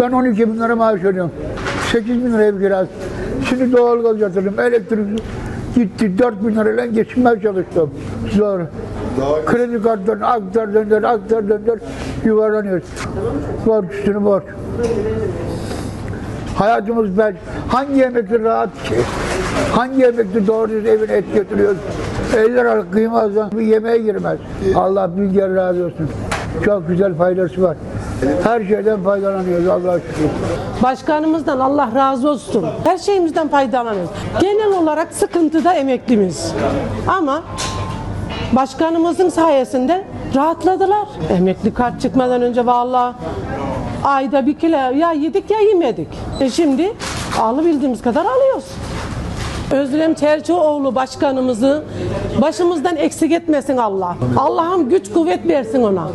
Ben 12 bin lira maaş ödüyorum. 8 bin lira ev kirası. Şimdi doğalgaz yatırdım, elektrik gitti. 4 bin lirayla geçinmeye çalıştım. Zor. Kredi kartlarını aktar döndür, aktar döndür yuvarlanıyoruz. Borç üstüne borç. Hayatımız ben hangi emekli rahat ki? Hangi emekli doğru düzgün evine et götürüyor? 50 liralık kıymazdan bir yemeğe girmez. Allah bin kere razı olsun. Çok güzel faydası var. Her şeyden faydalanıyoruz Allah'a şükür. Başkanımızdan Allah razı olsun. Her şeyimizden faydalanıyoruz. Genel olarak sıkıntıda emeklimiz. Ama başkanımızın sayesinde rahatladılar. Emekli kart çıkmadan önce vallahi ayda bir kilo ya yedik ya yemedik. E şimdi alabildiğimiz kadar alıyoruz. Özlem Çerçioğlu başkanımızı başımızdan eksik etmesin Allah. Allah'ım güç kuvvet versin ona.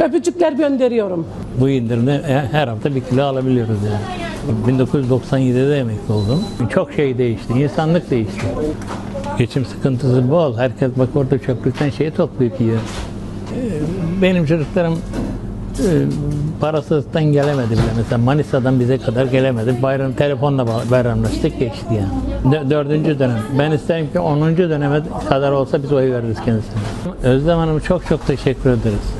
Öpücükler gönderiyorum. Bu indirimde her hafta bir kilo alabiliyoruz yani. 1997'de emekli oldum. Çok şey değişti. insanlık değişti. Geçim sıkıntısı bol. Herkes bak orada çöplükten şey toplayıp yiyor. Ee, Benim çocuklarım e, parasızlıktan gelemedi bile. Mesela Manisa'dan bize kadar gelemedi. Bayram telefonla ba- bayramlaştık geçti yani. Dö- Dördüncü dönem. Ben isterim ki 10. döneme kadar olsa biz oy veririz kendisine. Özlem Hanım'a çok çok teşekkür ederiz.